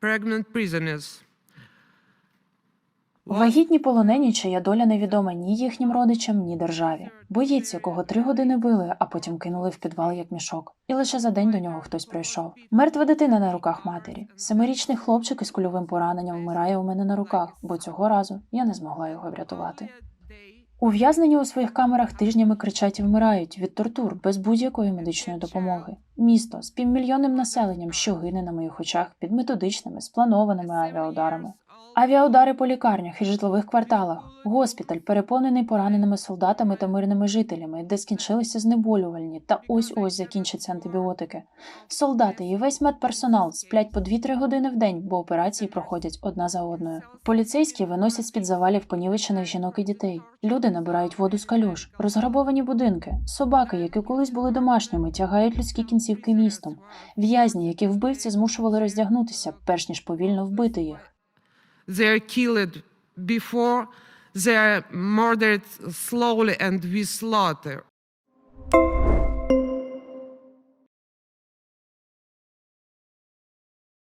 pregnant prisoners. Вагітні полонені, чия доля невідома ні їхнім родичам, ні державі. Боєць, якого три години били, а потім кинули в підвал як мішок. І лише за день до нього хтось прийшов. Мертва дитина на руках матері. Семирічний хлопчик із кульовим пораненням вмирає у мене на руках, бо цього разу я не змогла його врятувати. Ув'язнені у своїх камерах тижнями кричать і вмирають від тортур без будь-якої медичної допомоги. Місто з півмільйонним населенням, що гине на моїх очах під методичними, спланованими авіаударами. Авіаудари по лікарнях і житлових кварталах, госпіталь, переповнений пораненими солдатами та мирними жителями, де скінчилися знеболювальні, та ось ось закінчаться антибіотики. Солдати і весь медперсонал сплять по 2-3 години в день, бо операції проходять одна за одною. Поліцейські виносять з під завалів понівечених жінок і дітей. Люди набирають воду з калюш, розграбовані будинки, собаки, які колись були домашніми, тягають людські кінцівки містом, в'язні, яких вбивці змушували роздягнутися, перш ніж повільно вбити їх. They are killed before they are murdered slowly and with slaughter.